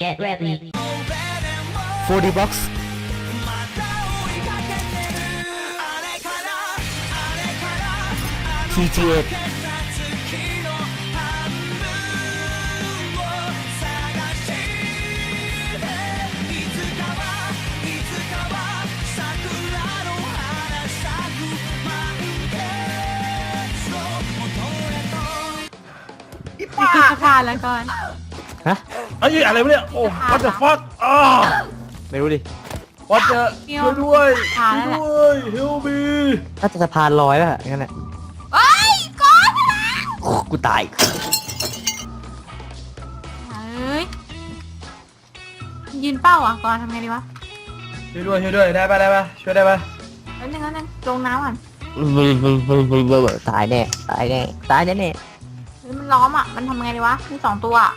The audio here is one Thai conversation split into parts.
Get ready. 4D box TGA นี่คือสะพานแล้วก่อนฮะ เอ้ยอะไรวะเนี่ยโอ้ what the fuck อ้า ไม่รู้ดิ what the เกี่ยวช่วยด้วยขาช่วยแล้วแหละด้วย help me น่าจะสะพานลอยป่ะงั้นแหละเอ้ยก่อนโอ้กูตายเอ้ยยืนเป้าอะก่อนทำไงดีวะช่วยด้วยช่วยด้วยได้ปะได้ปะช่วยได้ปะแล้วนึงแล้วนึงลงน้ำก่อนตายแน่ตายแน่ตายแน่แน่เฮ้ยมันล้อมอะมันทำไงดีวะมีสองตัวอะ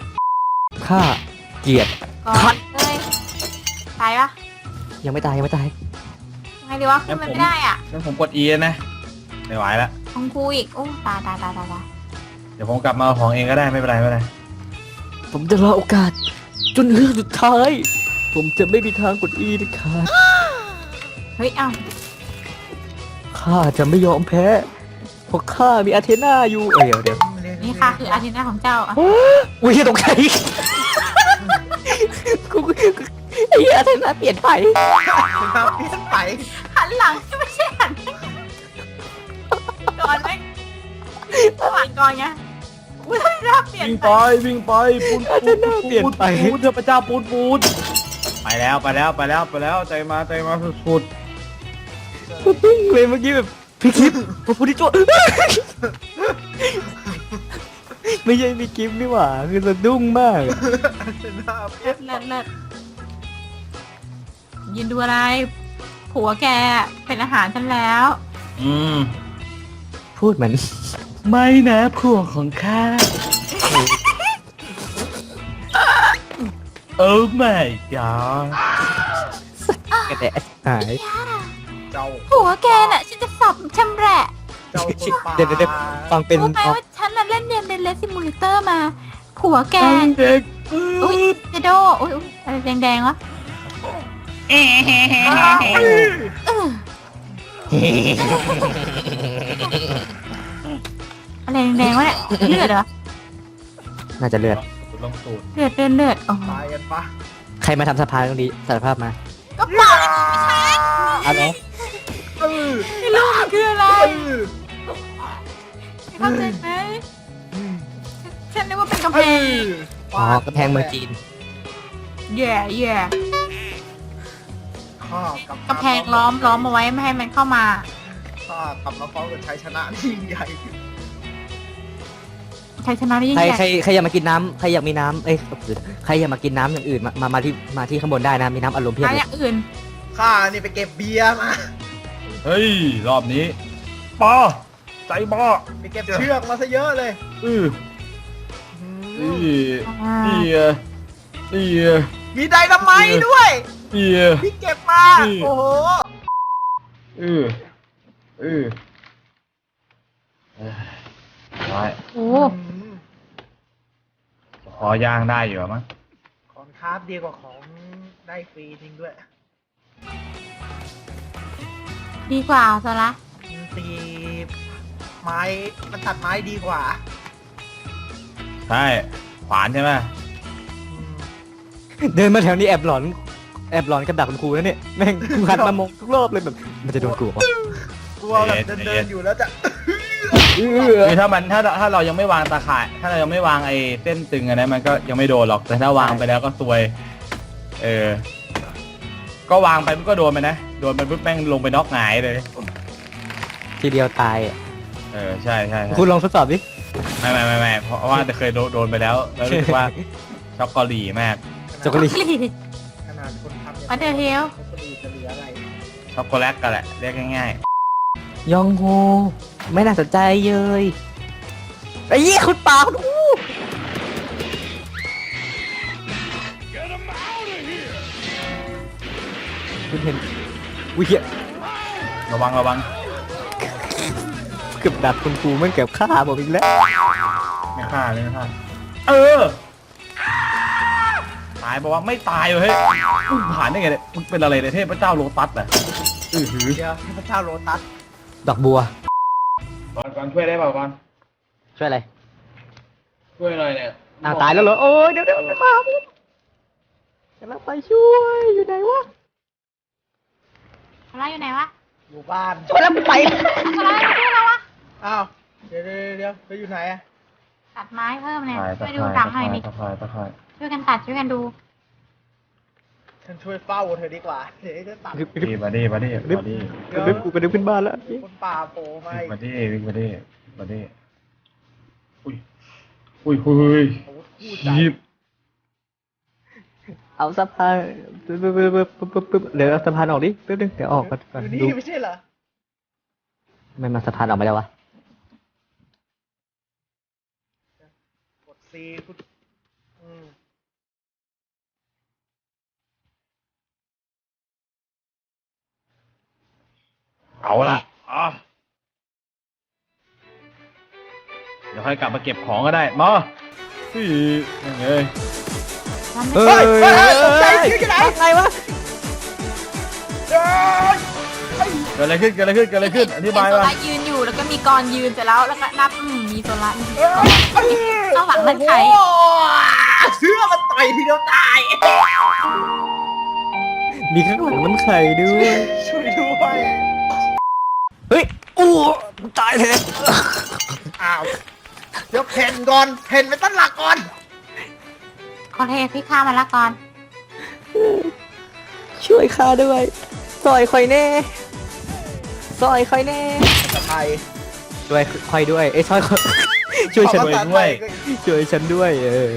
ข้าเกลียด ก่อคันดเอ้ยตายปะยังไม่ตายยังไม่ตายทำไงดีวะขึ้นมันไม่ได้อะงั้นผมกด E นะ ไม่ไหวละของกูอีกโอ้ตายตายตายตายตายเดี๋ยวผมกลับมาเอาของเองก็ได้ไม่เป็นไรไม่เป็นไร ผมจะรอโอกาส จนเรื่องสุดท้าย ผมจะไม่มีทางกดอีนะครับเฮ้ยเอ้าข้าจะไม่ยอมแพ้เพราะข้ามีอาเทนาอยู่เอ้ยเดี๋ยวเดี๋ยว นี่ค่ะ คืออาทิตย์หน้าของเจ้าอะอุ้ยตกใจกูกูไอ้เหี้ยอาเทนาเปลี่ยนไปครับเปลี่ยนไปหันหลังไม่ใช่หันก่อนไหมหลังก่อนไงอุ้ยหน้าเปลี่ยนวิ่งไปไปวิ่งไปปูนอาเทนาเปลี่ยนไปปูนเทพเจ้าปูนปูนไปแล้วไปแล้วไปแล้วไปแล้วใจมาใจมาสุดกูตึ้งเลยเมื่อกี้แบบพี่คลิปพระพุทธเจ้า ไม่ใช่พี่คลิปนี่หว่า คือสะดุ้งมากเลิศเลิศเลิศยืนดูอะไร ผัวแกเป็นอาหารฉันแล้วๆอืมพูดเหมือน ไม่นะพวกของข้า โอ้ my god กระแดะหายเจ้าผัวแกน่ะ ฉันจะสับชำแหละ เจ้าคนป่าเดี๋ยวเดี๋ยวเดี๋ยวฟังเป็นรู้ไหมว่าฉันน่ะเล่นเกมเป็นเลสซิมูเลเตอร์มา ผัวแก เด็กอุ้ยเจโดอุ้ยอุ๊ยอะไรแดงๆวะเอออะไรแดงๆวะเนี่ยเลือดเหรอ น่าจะเลือดลงสูตรเลือดเลือดเลือดโอ้โหตายกันปะใครมาทำสะพานตรงนี้สารภาพมาก็เปล่าเลยไม่ใช่อะไรเออไม่รู้มันคืออะไร เออ เข้าใจไหมฉันนึกว่าเป็นกำเอแพงออ๋อกระแพงเมืองจีน แย่แย่ข้ากลับกำแพงล้อมล้อมเอาไว้ไม่ให้มันเข้ามาข้ากลับมาพร้อมกับชัยชนะที่ยิ่งใหญ่ชัยชนะได้ยิ่งใครใหญ่ใครใครอยากมากินน้ำใครอยากมีน้ำเอ้ยใครอยากมากินน้ำอย่างอื่นมามามาที่มาที่ข้างบนได้นะมีน้ำอารมณ์เพียบหาเลอยย่างอื่น ข้านี่ไปเก็บเบียร์มา เฮ้ย รอบนี้ปอ ใจบอไปเก็บเชือกมาซะเยอะเลยอืออืนี่มนี่เอ่อนี่เอ่อมีไดนาไมต์ด้วยนี่เอ่อพี่เก็บมานี่โอ้โหอืออือเอ้ยร้อยโอ้อืมพอย่างได้อยู่มั้งของคราฟดีกว่าของได้ฟรีจริงด้วย ดีกว่าโซละมันตี ไม้ มันตัดไม้ดีกว่าใช่ขวานใช่ไหมอืมเดินมาแถวนี้แอบหลอน แอบหลอนกับดักคุณครูนะเนี่ยแม่งกูหันมามองทุกรอบเลยแบบ มันจะโดนกูปะกลัวแบบเดินๆอยู่แล้วจะคือถ้ามันถ้าถ้าเรายังไม่วางตาข่าย ถ้าเรายังไม่วางไอ้เส้นตึงอันนั้นมันก็ยังไม่โดนหรอกแต่ถ้าวางไปแล้วก็ซวย เออ ก็วางไปมันก็โดนไปนะโดนไปปุ๊บแม่งลงไปน็อกหงายเลย ทีเดียวตายอะ เออใช่ใช่ใช่คุณลองทดสอบดิ ไม่ไม่ไม่ไม่เพราะว่าแต่เคยโดนโดนไปแล้ว แล้วรู้สึกว่าช็อกโกแลตมากจ็อกโกแลต ขนาดคนทำมาเดอร์เฮลเขาจะดูจะเหลืออะไรช็อกโกแลตกันแหละเรียกง่ายยองโฮไม่น่าสนใจเลยไอ้ยี่คุณป่าคุณอู้คุณเห็นวิเหี้ยๆ ระวังระวัง เกือบดักคุณครูมันเกือบฆ่าผมอีกแล้วไม่ฆ่าเลยไม่ฆ่าเออ ตายายบอกว่าไม่ตายเลยเฮ้ยมึงผ่านได้ไงเนี่ยมึงเป็นอะไรเนี่ยเทพเจ้าโลตัสเหรออือหือเดี๋ยวเทพเจ้าโลตัสดอกบัวก่อนก่อนช่วยได้เปล่าก่อนช่วยอะไรช่วยหน่อยเนี่ยอ้าวตายแล้วเหรอโอ้ยเดี๋ยวเดี๋ยวมันมาพี่กำลังไปช่วยอยู่ไหนวะโซล่าอยู่ไหนวะอยู่บ้านช่วยแล้วไปโซล่าอยู่ที่ไหนวะ อ้าว เดี๋ยวเดี๋ยวเดี๋ยวไปอยู่ไหนอะตัดไม้เพิ่มเลยตายตะช่วยไคดูร้ดัตะงไคหน่ร้อยดิตะไคร้ตะไคร้ช่วยกันตัดช่วยกันดู ฉันช่วยเฝ้าเธอดีกว่า เดี๋ยวจะตัด ดีมาดีมาดีมาดีกระดึบกูกระดึบขึ้นบ้านแล้วคนป่าโผล่มาอีกมาดีวิ่งมาดีมาดีอุ้ย อุ้ยอุ้ยอาวุธคู่ใจยีบเอาสะพานปึ๊บปึ๊บปึ๊บปึ๊บปึ๊บปึ๊บเดี๋ยวเอาสะพานออกดิแป๊บนึงเดี๋ยวออกก่อนก่อนอยู่ดูนี่ไม่ใช่เหรอไม่มาสะพานออกมาแล้ววะ กดซีคุณอืมเอาละอะเดี๋ยวค่อยกลับมาเก็บของก็ได้มาพี่ยังไงเฮ้ยตกใจที่ไหนไงวะเกิดอะไรขึ้นเกิดอะไรขึ้นเกิดอะไรขึ้นอธิบายโซมาล่ายืนอยู่แล้วก็ มีกรยืนเสร็จแล้วแล้วก็นับอืมมีโซล่ามีข้างหลังนั่นใครโอ้เชื่อมันต่อยทีเดียวตายมีข้างหลังน้ำไข่ด้วย ช่วยด้วยเฮ้ยอู้ตายเลยอ้าวเดี๋ยวเพนก่อนเพนไปตั้งหลักก่อนขอเทพี่ข้ามาละก่อน ช่วยข้าด้วยซอยคอยแน่ซอยคอยแน่ภาษาไท ยช่วยคอยด้วย เอ้ยช่วยช่วยฉันภาษาไทยก็ช่วยฉันด้วยเออ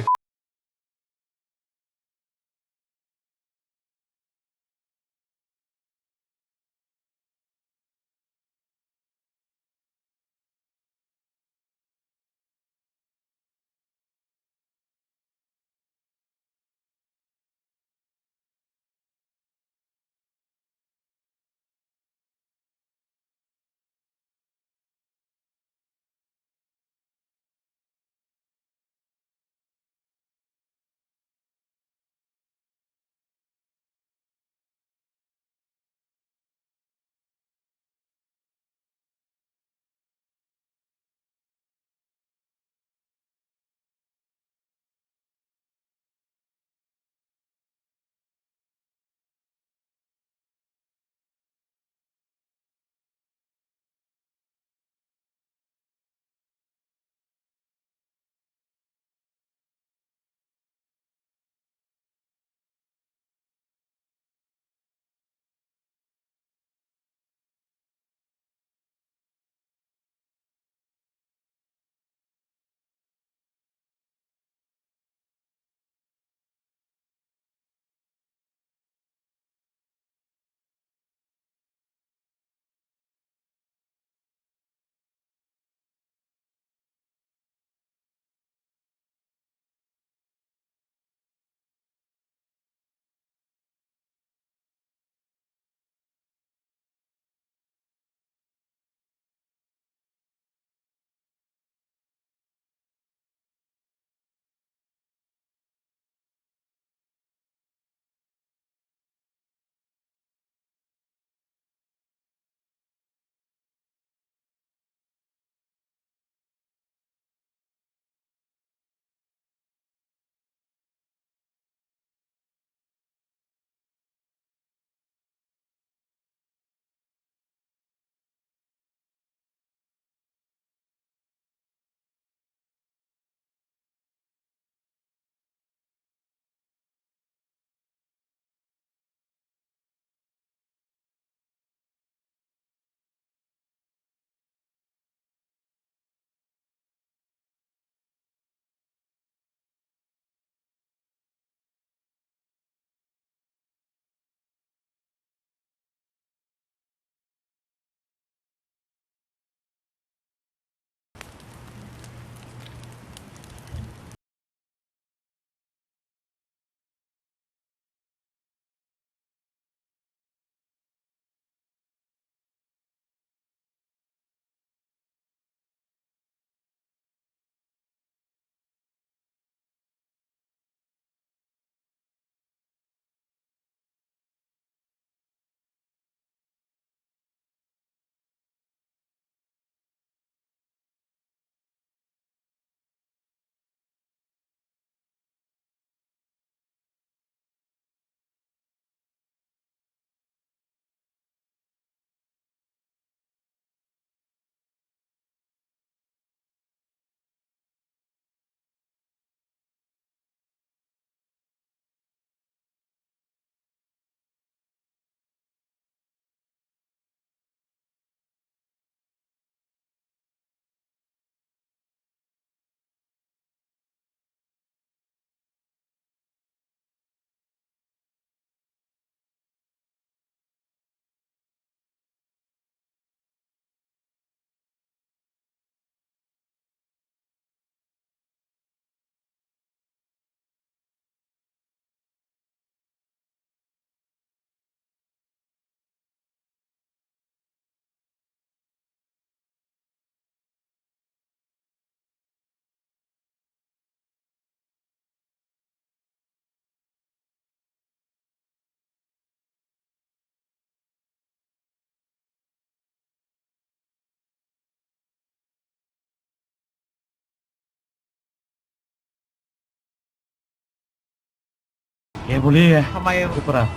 เกมบุรีไงทำไมทุกคนอะ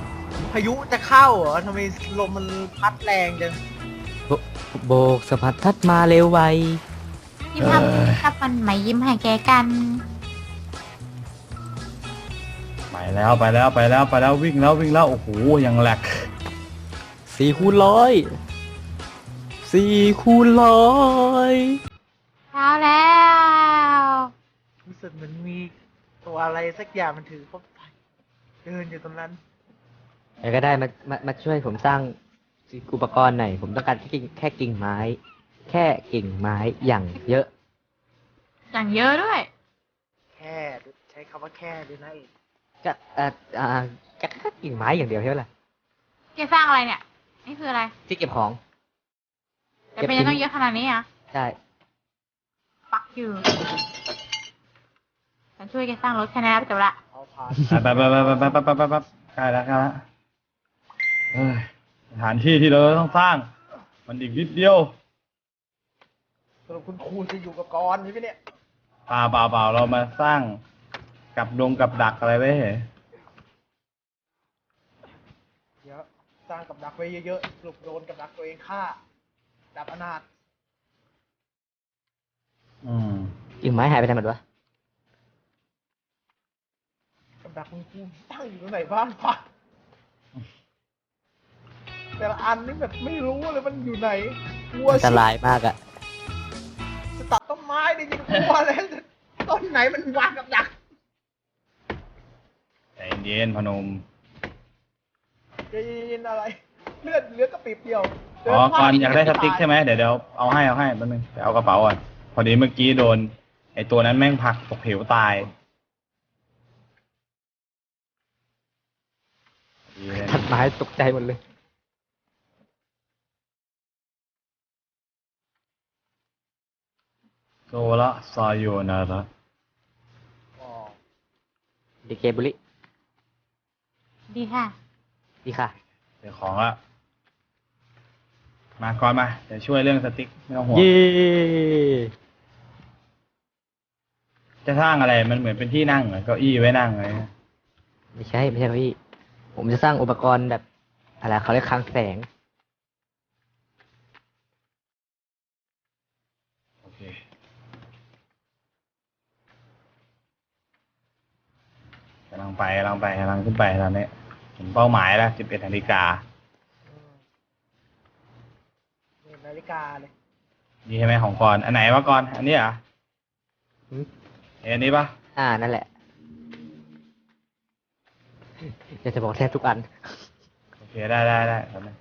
พายุจะเข้าเหรอทำไมลมมันพัดแรงจังโบกสะพัดทัดมาเร็วไวยิ้มทำทับมันไหมยิ้มให้แกกัน ไปแล้วไปแล้วไปแล้วไปแล้ววิ่งแล้ววิ่งแล้วโอ้โหยังแหลกสี่คูณร้อยสี่คูณร้อยเช้าแล้วรู้สึกเหมือนมีตัวอะไรสักอย่างมันถือ เข้าไปเดินอยู่ตรงนั้นใครก็ได้มามามาช่วยผมสร้างอุปกรณ์หน่อยผมต้องการแค่กิ่งแค่กิ่งไม้ แค่กิ่งไม้อย่างเยอะ อย่างเยอะด้วย แค่ใช้คำว่าแค่ด้วยนะเองก็เอ่ออ่าแค่กิ่งไม้อย่างเดียวใช่ไหมล่ะแกสร้างอะไรเนี่ย นี่คืออะไรที่เก็บของแต่เป็นยังต้องเยอะขนาดนี้อะใช่ปักอยู่ฉันช่วยแกสร้างรถแค่นี้แล้วจบละเอาผ่านไปไปไปไปไปไปไปไปไปใกล้แล้วใกล้แล้วเอ้ยสถานที่ที่เราต้องสร้าง มันอีกนิดเดียวสรุปคุณครูจะอยู่กับกรใช่ไหมเนี่ยเปล่าเปล่าเปล่าเรามาสร้างกับดงกับดักอะไรไว้เหรอเดี๋ยวสร้างกับดักไว้เยอะๆสรุปโดนกับดักตัวเองฆ่า ดับอนาถอืมกิ่งไม้หายไปไหนหมดวะ กับดักคุณครูตั้งอยู่ตรงไหนบ้างวะแต่ละอันนี่แบบไม่รู้เลยมันอยู่ไหนกลัวอันตรายมากอะจะตัดต้นไม้ได้ยินกลัวเลยต้นไหนมันวางกับดักใจเย็นพนมจะยินอะไรเลือดเหลือกระปิบเดียวเดิอ๋อพลก่อนดอยากได้สติ๊กใช่ไหมเดี๋ยวเดี๋ยวเอาให้เอาให้แป๊บนึงไปเอากระเป๋าก่อนพอดีเมื่อกี้โดน ไอตัวนั้นแม่งผลักตกเหวตายดีเลย ตัด ไม้ตกใจหมดเลย โซละซาโยนาระอ๋อดีเกบุริดีค่ะ ดีค่ะ เดี๋ยวของละมาก่อนมา เดี๋ยวช่วยเรื่องสติ๊กไม่ต้องห่วง เย้ จะสร้างอะไรมันเหมือนเป็นที่นั่งเหรอเก้าอี้ไว้นั่งอะไรเงี้ยไม่ใช่ ไม่ใช่ครับพี่ ผมจะสร้างอุปกรณ์แบบอะไรเขาเรียกคลังแสง โอเค กำลังไปกำลังไปกำลังขึ้นไปตอนนี้ถึงเป้าหมายแล้วสิบเอ็ดนาฬิกาอืมนี่นาฬิกาเลยดีใช่ไหมของก่อนอันไหนวะก่อนอันนี้เหรอะหืม เอันนี้ปะอ่านั่นแหละ อยากจะบอกแทบทุกอัน โอเคได้ได้ได้ตอนนี้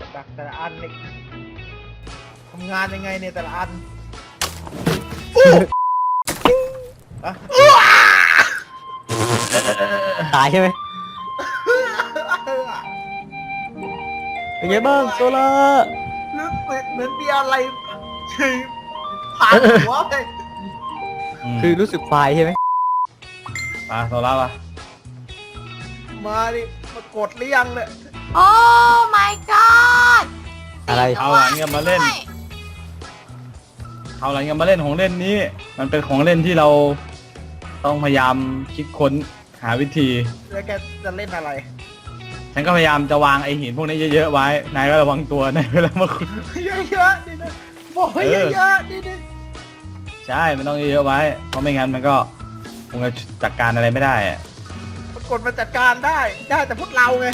กับดักแต่ละอันนี่ทำงานยังไงเนี่ยแต่ละอันอะตายใช่ไหมเป็นไงบ้างโซล่ารู้สึกเหมือนมีอะไรผ่านหัวไปมคือรู้สึกควายใช่ไหม ปลาโซล่าปะมาดิมากดหรือยังเนี่ยโอ้ my god อะไร เอาหลังเนี่ยมาเล่นเอาหลังเนี่ยมาเล่นของเล่นนี้ มันเป็นของเล่นที่เราต้องพยายามคิดค้นหาวิธี แล้วแกจะเล่นอะไร ฉันก็พยายามจะวางไอหินพวกนี้เยอะๆไว้ นายก็ระวังตัวในเวลามาคุยเยอะๆนี่นะบอกให้เออ เยอะๆนี่นะใช่ มันต้องเยอะๆไว้ เพราะไม่งั้นมันก็ค งจะจัดการอะไรไม่ได้อะปรากฏมาจัดการได้ ได้แต่พวกเราไง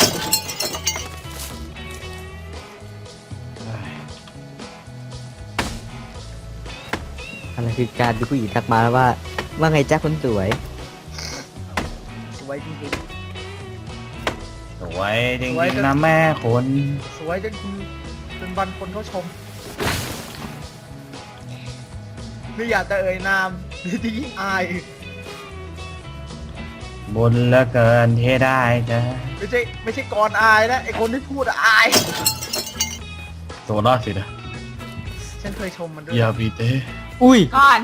อะไรคือการดูผู้หญิงทักมาแล้วว่า ว่าไงจ้าคนสวย สวยจริง สวยจสวยริงจน ๆนะแม่คนๆ สวยจนคุณจนวันคนเขาชม ไม่อยากจะเอ่ยนามที่ยิ่งอาย บนเหลือเกินที่ได้จะไม่ใช่ไม่ใช่กรอายนะไอคนที่พูดอะอายโซล่าสินะฉันเคยชมมันด้วยยาบีเตอุ้ยก่อน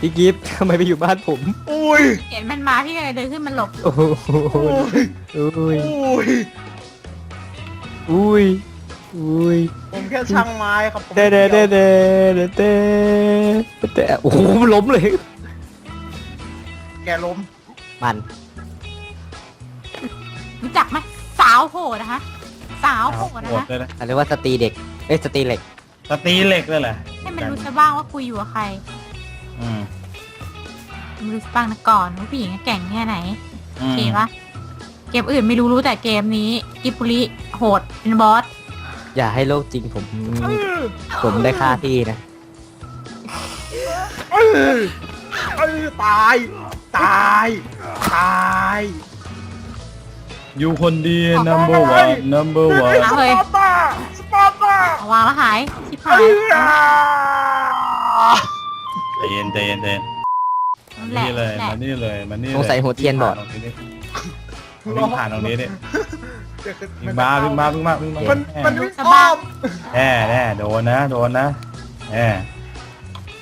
พี่กิฟต์ทำไมไปอยู่บ้านผม อุ้ย เห็นมันมาพี่ก็เลยเดินขึ้นมาหลบโอ้โหอุ้ย อุ้ย อุ้ย อุ้ย อุ้ยผมแค่ช่างไม้ครับผมเด้เด้เด้เด้เด้เด้เด้โอ้โหมันล้มเลย แกล้ม มัน รู้จักไหมสาวโหดนะคะ สาวโหดนะโหดคะเลยนะเขาเรียกว่าสตรีเด็ก เอ้ยสตรีเหล็ก สตรีเหล็กเลยแหละให้มันรู้ซะบ้างว่าคุยอยู่กับใครอืมมันรู้ซะบ้างนะก่อนว่าผู้หญิงแก่งแค่ไหนอืโอมเคปะเกมอื่นไม่รู้รู้แต่เกมนี้กิปุริโหดเป็นบอสอย่าให้โลกจริงผม ผมได้ค่าที่นะ เออเออตาย ตาย ตายอยู่คนเดียว number one number one เอาเลยสปาร์ต้าสปาร์ต้าเอาวางแล้วหายชิบหาเอยอใจเย็นใจเย็นใจเย็นนั่นแหละนี่เลยแหละมานี่เลยมานี่เลยสงสัยหัวเทียนบอด วิ่งผ่านตรงนี้ดิวิ่งมาวิ่งมาวิ่งมาวิ่งมามันมันแวิ่งอ้อมแน่แน่โดนนะโดนนะแน่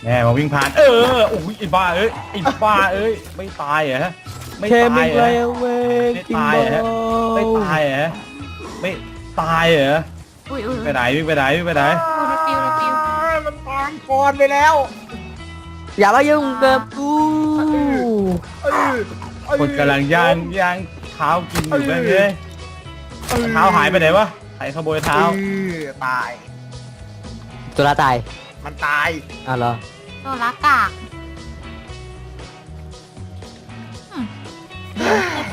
แน่มาวิ่งผ่าน เออโอ้ยไอ้บ้าเอ้ยไอ้บ้าเอ้ยไม่ตายเหรอ ไม่ตายเหรอไม่ตายเหรอไม่ตายเหรอไม่ตายเหรออุ้ยอุ้ยไปไหนวิ่งไปไหนวิ่งไปไหนปิวปิวมันตามก่อนไปแล้วอย่ามายุ่งกับกูเออเออคนกำลังย่างย่างเท้ากินอยู่เลยเฮ้ยเท้าหายไปไหนวะใครขโมยเท้าเออตาย ตัวละตาย มันตายอ้าวเหรอโซลากาก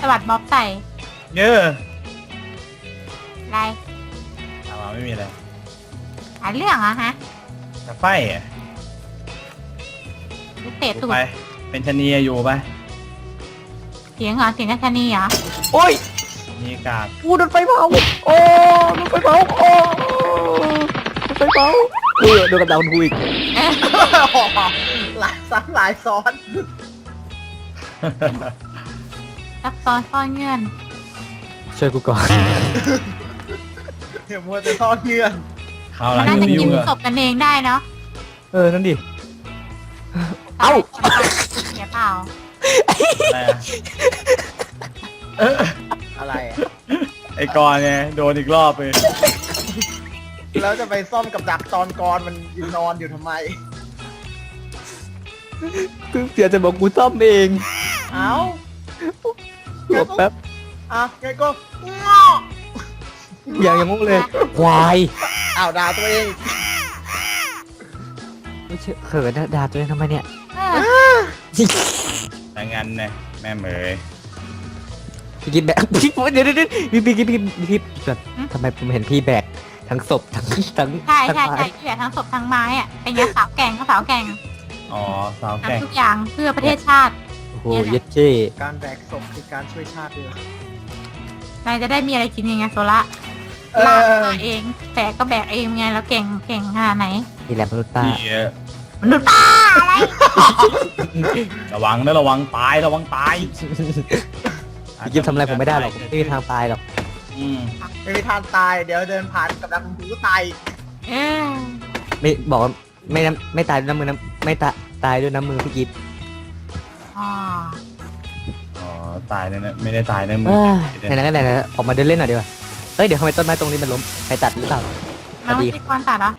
สวัสดบ๊อบใส่เยอะอะไรถามมาไม่มีอะไรหาเรื่องเหรอะฮะจะไฟอะลูกเตะอยู่ตูดไป เป็นชะนีอยู่ไปเสียงเหรอเสียงกัชนีเหรอโอ้ยมีกากกูโดนไฟเผาโอ้โดนไฟเผาโอ้โดนไฟเผาเออโดนกับดาวกูอีกเอ๊ะหลายซ้ำหลายซ้อน ซับซ้อนซ่อนเงื่อน ช่วยกูก่อน เดี๋ยวมัวแต่ซ่อนเงื่อนข้าวหลังน่าจะไม่กิยุ่นงอะศพกันเองได้เนาะเออ นั่นดิ เอ้า เสียเปล่าอะไรอะเอออะไรอะไอ้กอนไงโดนอีกรอบเลยแล้วจะไปซ่อมกับดักตอนกรมันยืนนอนอยู่ทำไม คือเสียจะบอกกูซ่อมเอง เอ้า หลบแป๊บอะไงก็ง้ออย่างอย่างงงเลยควายอ้าวด่าตัวเองไม่เชื่อเขินนะด่าตัวเองทำไมเนี่ยเออแต่งั้นเนี่ยแม่เหมยพี่กิ๊บแบกพี่เดี๋ยวเดี๋ยวเดี๋ยวพี่พี่กิ๊บพี่พี่กิ๊บแบบทำไมผมเห็นพี่แบกทั้งศพทั้งทั้งใช่ใช่ทั้งใช่ไม้ที่เหลือทั้งศพทั้งไม้อะเป็นไงสาวแกงก็สาวแกงอ๋อสาวแก่งทำทุกอย่างเพื่อประเทศชาติ โอ้โหเย็ดเช่การแบกศพคือการช่วยชาติด้วยนายจะได้มีอะไรกินยังไงโซละเอลากอมาเองแบกก็แบกเองไงแล้วเก่งเก่งขนาดไหนนี่แหละมนุษย์ป้านี่เออมนุษย์ป้าอะไรระวังนะระวังตายระวังตายพี่กิ๊บทำอะไรผมไม่ได้หรอกไม่มีทางตายหรอกอืมไม่มีทางตาย เดี๋ยวเดินผ่านกับดักคุณครูก็ตายเออไม่บอกว่าไม่น้ำไม่ตายด้วยน้ำมือน้ำไม่ตายตายด้วยน้ำมือพี่กิ๊บ อ๋ออ๋อตายเนี่ยนะไม่ได้ตายในมือไหนๆก็ไหนๆออกมาเดินเล่นหน่อยดีกว่าเอ้ยเดี๋ยวทำไมต้นไม้ตรงนี้มันล้มใครตัดหรือเปล่าน้องดี ที่กวนตัดเหรอ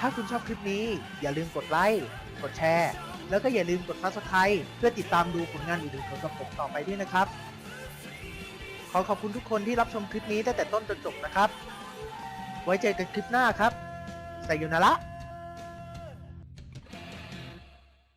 ถ้าคุณชอบคลิปนี้ อย่าลืมกดไลค์ กดแชร์ แล้วก็อย่าลืมกด subscribe เพื่อติดตามดูผลงานอื่นๆของกับผมต่อไปด้วยนะครับ ขอขอบคุณทุกคนที่รับชมคลิปนี้ตั้งแต่ต้นจนจบนะครับ ไว้เจอกันคลิปหน้าครับไซโยนาระ